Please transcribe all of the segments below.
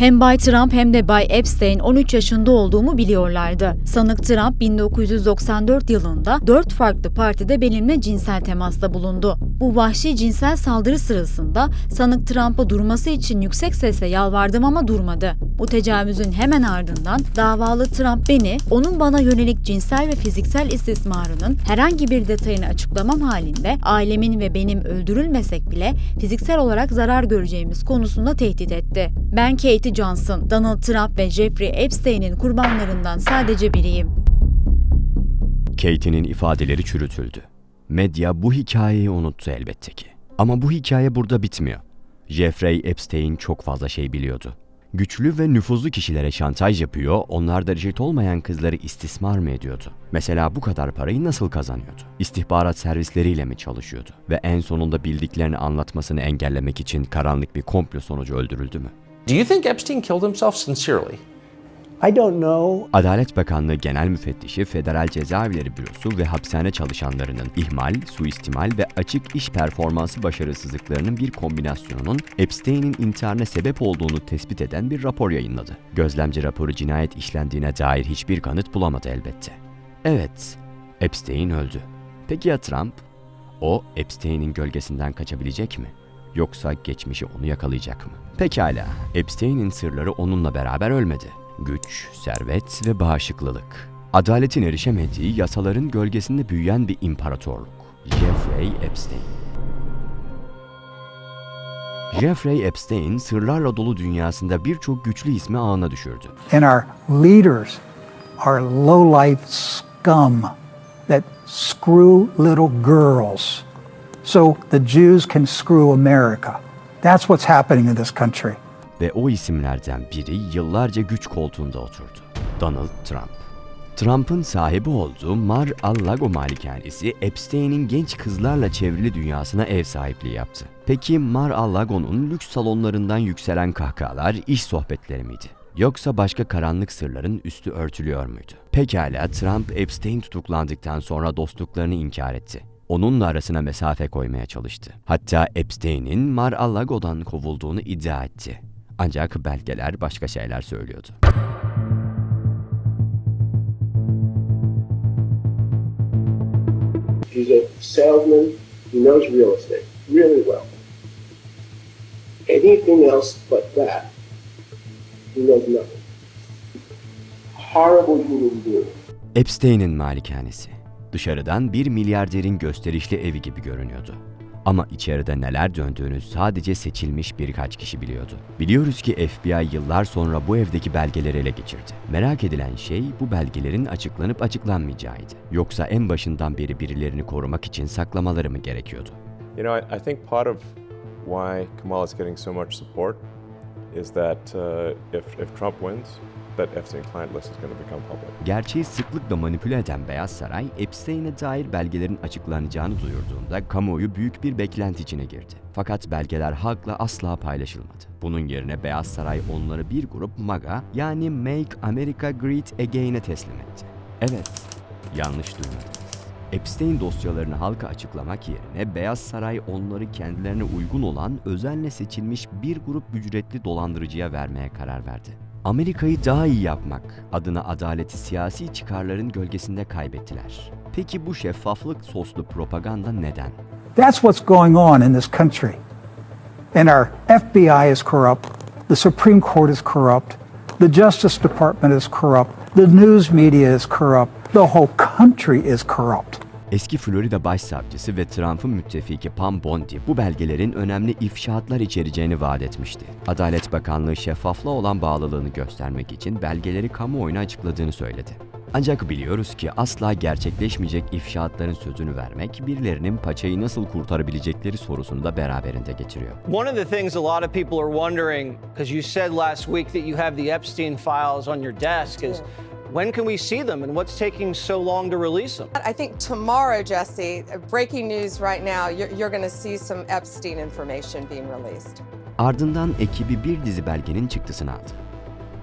Hem Bay Trump hem de Bay Epstein 13 yaşında olduğumu biliyorlardı. Sanık Trump 1994 yılında 4 farklı partide benimle cinsel temasta bulundu. Bu vahşi cinsel saldırı sırasında sanık Trump'a durması için yüksek sesle yalvardım ama durmadı. Bu tecavüzün hemen ardından davalı Trump beni onun bana yönelik cinsel ve fiziksel istismarının herhangi bir detayını açıklamam halinde ailemin ve benim öldürülmesek bile fiziksel olarak zarar göreceğimiz konusunda tehdit etti. Ben Katie Johnson, Donald Trump ve Jeffrey Epstein'in kurbanlarından sadece biriyim. Katie'nin ifadeleri çürütüldü. Medya bu hikayeyi unuttu elbette ki. Ama bu hikaye burada bitmiyor. Jeffrey Epstein çok fazla şey biliyordu. Güçlü ve nüfuzlu kişilere şantaj yapıyor, onlar da reşit olmayan kızları istismar mı ediyordu? Mesela bu kadar parayı nasıl kazanıyordu? İstihbarat servisleriyle mi çalışıyordu? Ve en sonunda bildiklerini anlatmasını engellemek için karanlık bir komplo sonucu öldürüldü mü? Do you think Epstein killed himself sincerely? Adalet Bakanlığı Genel Müfettişi Federal Cezaevleri Bürosu ve hapishane çalışanlarının ihmal, suistimal ve açık iş performansı başarısızlıklarının bir kombinasyonunun Epstein'in intiharına sebep olduğunu tespit eden bir rapor yayınladı. Gözlemci raporu cinayet işlendiğine dair hiçbir kanıt bulamadı elbette. Evet, Epstein öldü. Peki ya Trump? O Epstein'in gölgesinden kaçabilecek mi? Yoksa geçmişi onu yakalayacak mı? Pekala, Epstein'in sırları onunla beraber ölmedi. Güç, servet ve bağışıklılık. Adaletin erişemediği yasaların gölgesinde büyüyen bir imparatorluk. Jeffrey Epstein. Jeffrey Epstein sırlarla dolu dünyasında birçok güçlü ismi ağına düşürdü. And our leaders are low-life scum that screw little girls so the Jews can screw America. That's what's happening in this country. Ve o isimlerden biri yıllarca güç koltuğunda oturdu. Donald Trump. Trump'ın sahibi olduğu Mar-a-Lago malikanesi Epstein'in genç kızlarla çevrili dünyasına ev sahipliği yaptı. Peki Mar-a-Lago'nun lüks salonlarından yükselen kahkahalar iş sohbetleri miydi? Yoksa başka karanlık sırların üstü örtülüyor muydu? Pekala Trump Epstein tutuklandıktan sonra dostluklarını inkar etti. Onunla arasına mesafe koymaya çalıştı. Hatta Epstein'in Mar-a-Lago'dan kovulduğunu iddia etti. Ancak belgeler başka şeyler söylüyordu. He's a salesman. He knows real estate really well. Anything else but that, he knows nothing. Horrible human being. Epstein'in malikanesi. Dışarıdan bir milyarderin gösterişli evi gibi görünüyordu. Ama içeride neler döndüğünü sadece seçilmiş birkaç kişi biliyordu. Biliyoruz ki FBI yıllar sonra bu evdeki belgeleri ele geçirdi. Merak edilen şey bu belgelerin açıklanıp açıklanmayacağıydı. Yoksa en başından beri birilerini korumak için saklamaları mı gerekiyordu? You know, I, think part of why Kamala is getting so much support is that uh, if, if Trump wins, that Epstein client list is going to become public. Gerçeği sıklıkla manipüle eden Beyaz Saray, Epstein'e dair belgelerin açıklanacağını duyurduğunda kamuoyu büyük bir beklenti içine girdi. Fakat belgeler halkla asla paylaşılmadı. Bunun yerine Beyaz Saray onları bir grup MAGA yani Make America Great Again'e teslim etti. Evet, yanlış duymadınız. Epstein dosyalarını halka açıklamak yerine Beyaz Saray onları kendilerine uygun olan özenle seçilmiş bir grup ücretli dolandırıcıya vermeye karar verdi. Amerika'yı daha iyi yapmak adına adaleti siyasi çıkarların gölgesinde kaybettiler. Peki bu şeffaflık soslu propaganda neden? That's what's going on in this country. And our FBI is corrupt, the Supreme Court is corrupt, the Justice Department is corrupt, the news media is corrupt, the whole country is corrupt. Eski Florida Başsavcısı ve Trump'ın müttefiki Pam Bondi bu belgelerin önemli ifşaatlar içereceğini vaat etmişti. Adalet Bakanlığı şeffaflığa olan bağlılığını göstermek için belgeleri kamuoyuna açıkladığını söyledi. Ancak biliyoruz ki asla gerçekleşmeyecek ifşaatların sözünü vermek birilerinin paçayı nasıl kurtarabilecekleri sorusunu da beraberinde getiriyor. One of the things a lot of people are wondering, because you said last week that you have the Epstein files on your desk, is when can we see them and what's taking so long to release them? I think tomorrow, Jesse, breaking news right now, you're, you're going to see some Epstein information being released. Ardından ekibi bir dizi belgenin çıktısını aldı.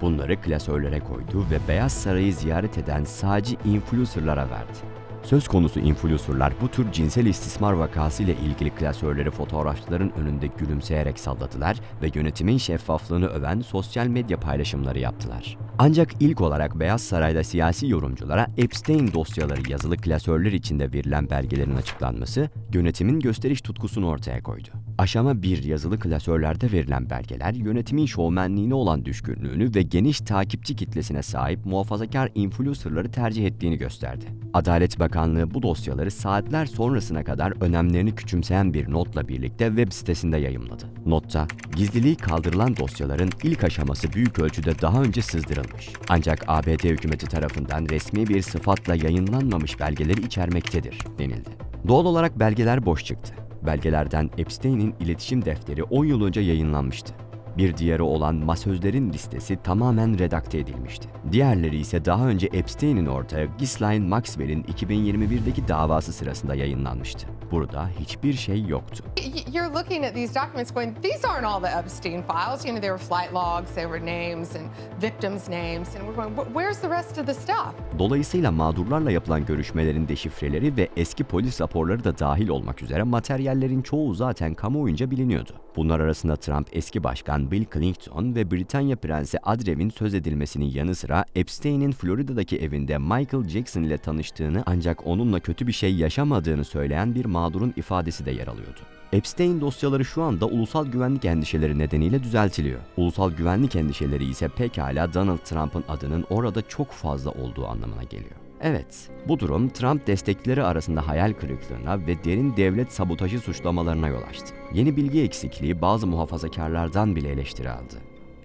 Bunları klasörlere koydu ve Beyaz Saray'ı ziyaret eden sağcı influencerlara verdi. Söz konusu influencerlar bu tür cinsel istismar vakası ile ilgili klasörleri fotoğrafçıların önünde gülümseyerek salladılar ve yönetimin şeffaflığını öven sosyal medya paylaşımları yaptılar. Ancak ilk olarak Beyaz Saray'da siyasi yorumculara Epstein dosyaları yazılı klasörler içinde verilen belgelerin açıklanması yönetimin gösteriş tutkusunu ortaya koydu. Aşama 1 yazılı klasörlerde verilen belgeler yönetimin şovmenliğine olan düşkünlüğünü ve geniş takipçi kitlesine sahip muhafazakar influencerları tercih ettiğini gösterdi. Adalet Bakanlığı bu dosyaları saatler sonrasına kadar önemlerini küçümseyen bir notla birlikte web sitesinde yayımladı. Notta, gizliliği kaldırılan dosyaların ilk aşaması büyük ölçüde daha önce sızdırılmış. Ancak ABD hükümeti tarafından resmi bir sıfatla yayınlanmamış belgeleri içermektedir denildi. Doğal olarak belgeler boş çıktı. Belgelerden Epstein'in iletişim defteri 10 yıl önce yayınlanmıştı. Bir diğeri olan masözlerin listesi tamamen redakte edilmişti. Diğerleri ise daha önce Epstein'in ortağı Ghislaine Maxwell'in 2021'deki davası sırasında yayınlanmıştı. Burada hiçbir şey yoktu. You're looking at these documents going, these aren't all the Epstein files. You know, there were flight logs, there were names and victims' names. And we're going, "Wh- where's the rest of the stuff? Dolayısıyla mağdurlarla yapılan görüşmelerin deşifreleri ve eski polis raporları da dahil olmak üzere materyallerin çoğu zaten kamuoyunca biliniyordu. Bunlar arasında Trump eski başkan Bill Clinton ve Britanya Prensi Adrev'in söz edilmesinin yanı sıra Epstein'in Florida'daki evinde Michael Jackson ile tanıştığını ancak onunla kötü bir şey yaşamadığını söyleyen bir mağdurun ifadesi de yer alıyordu. Epstein dosyaları şu anda ulusal güvenlik endişeleri nedeniyle düzeltiliyor. Ulusal güvenlik endişeleri ise pekala Donald Trump'ın adının orada çok fazla olduğu anlamına geliyor. Evet, bu durum Trump destekçileri arasında hayal kırıklığına ve derin devlet sabotajı suçlamalarına yol açtı. Yeni bilgi eksikliği bazı muhafazakarlardan bile eleştiri aldı.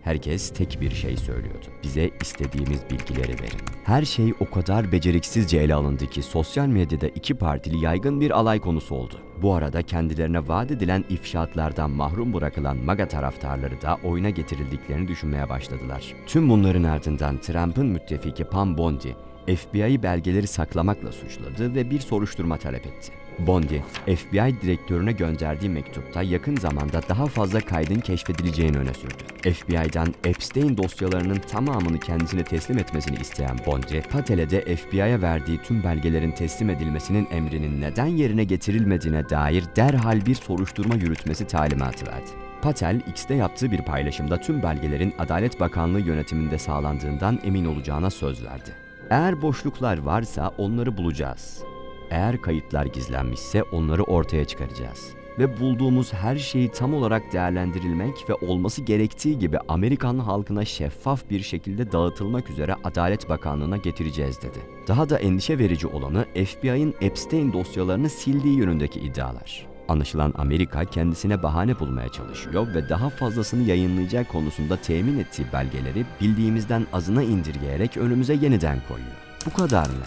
Herkes tek bir şey söylüyordu. Bize istediğimiz bilgileri verin. Her şey o kadar beceriksizce ele alındı ki sosyal medyada iki partili yaygın bir alay konusu oldu. Bu arada kendilerine vaat edilen ifşaatlardan mahrum bırakılan MAGA taraftarları da oyuna getirildiklerini düşünmeye başladılar. Tüm bunların ardından Trump'ın müttefiki Pam Bondi, FBI'yi belgeleri saklamakla suçladı ve bir soruşturma talep etti. Bondi, FBI direktörüne gönderdiği mektupta yakın zamanda daha fazla kaydın keşfedileceğini öne sürdü. FBI'dan Epstein dosyalarının tamamını kendisine teslim etmesini isteyen Bondi, Patele'de FBI'ye verdiği tüm belgelerin teslim edilmesinin emrinin neden yerine getirilmediğine dair derhal bir soruşturma yürütmesi talimatı verdi. Patel, X'te yaptığı bir paylaşımda tüm belgelerin Adalet Bakanlığı yönetiminde sağlandığından emin olacağına söz verdi. Eğer boşluklar varsa onları bulacağız. Eğer kayıtlar gizlenmişse onları ortaya çıkaracağız. Ve bulduğumuz her şeyi tam olarak değerlendirilmek ve olması gerektiği gibi Amerikan halkına şeffaf bir şekilde dağıtılmak üzere Adalet Bakanlığı'na getireceğiz dedi. Daha da endişe verici olanı FBI'ın Epstein dosyalarını sildiği yönündeki iddialar. Anlaşılan Amerika kendisine bahane bulmaya çalışıyor ve daha fazlasını yayınlayacağı konusunda temin ettiği belgeleri bildiğimizden azına indirgeyerek önümüze yeniden koyuyor. Bu kadar mı?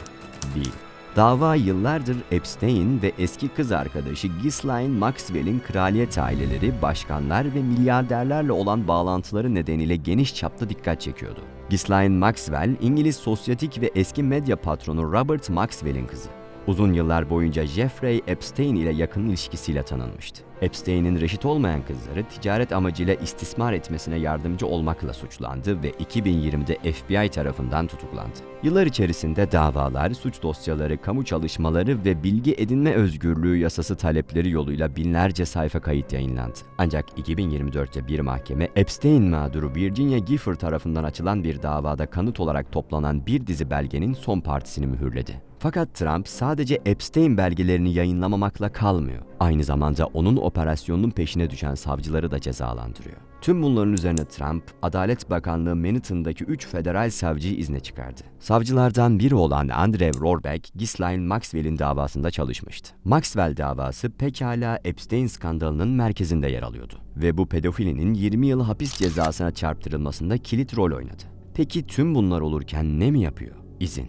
Değil. Dava yıllardır Epstein ve eski kız arkadaşı Ghislaine Maxwell'in kraliyet aileleri, başkanlar ve milyarderlerle olan bağlantıları nedeniyle geniş çapta dikkat çekiyordu. Ghislaine Maxwell, İngiliz sosyetik ve eski medya patronu Robert Maxwell'in kızı. Uzun yıllar boyunca Jeffrey Epstein ile yakın ilişkisiyle tanınmıştı. Epstein'in reşit olmayan kızları ticaret amacıyla istismar etmesine yardımcı olmakla suçlandı ve 2020'de FBI tarafından tutuklandı. Yıllar içerisinde davalar, suç dosyaları, kamu çalışmaları ve bilgi edinme özgürlüğü yasası talepleri yoluyla binlerce sayfa kayıt yayınlandı. Ancak 2024'te bir mahkeme Epstein mağduru Virginia Gifford tarafından açılan bir davada kanıt olarak toplanan bir dizi belgenin son partisini mühürledi. Fakat Trump sadece Epstein belgelerini yayınlamamakla kalmıyor. Aynı zamanda onun operasyonunun peşine düşen savcıları da cezalandırıyor. Tüm bunların üzerine Trump, Adalet Bakanlığı Manhattan'daki 3 federal savcıyı izne çıkardı. Savcılardan biri olan Andrew Rohrbeck, Ghislaine Maxwell'in davasında çalışmıştı. Maxwell davası pekala Epstein skandalının merkezinde yer alıyordu ve bu pedofilinin 20 yıl hapis cezasına çarptırılmasında kilit rol oynadı. Peki tüm bunlar olurken ne mi yapıyor? İzin.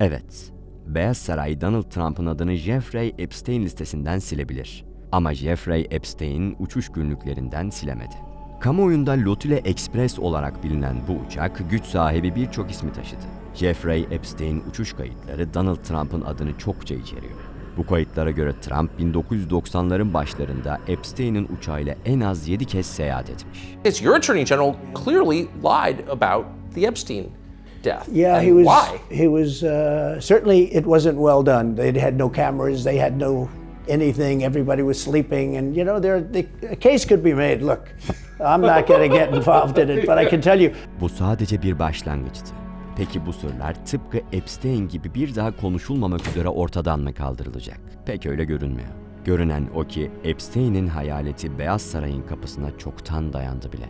Evet, Beyaz Saray Donald Trump'ın adını Jeffrey Epstein listesinden silebilir. Ama Jeffrey Epstein uçuş günlüklerinden silemedi. Kamuoyunda Lotile Express olarak bilinen bu uçak güç sahibi birçok ismi taşıdı. Jeffrey Epstein uçuş kayıtları Donald Trump'ın adını çokça içeriyor. Bu kayıtlara göre Trump 1990'ların başlarında Epstein'in uçağıyla en az 7 kez seyahat etmiş. It's your attorney general clearly lied about the Epstein death. Yeah, and he was. Why? He was uh, certainly. It wasn't well done. They had no cameras. They had no anything. Everybody was sleeping, and you know, there the, a case could be made. Look, I'm not going to get involved in it, but I can tell you, Bu sadece bir başlangıçtı. Peki bu sırlar tıpkı Epstein gibi bir daha konuşulmamak üzere ortadan mı kaldırılacak? Pek öyle görünmüyor. Görünen o ki Epstein'in hayaleti Beyaz Saray'ın kapısına çoktan dayandı bile.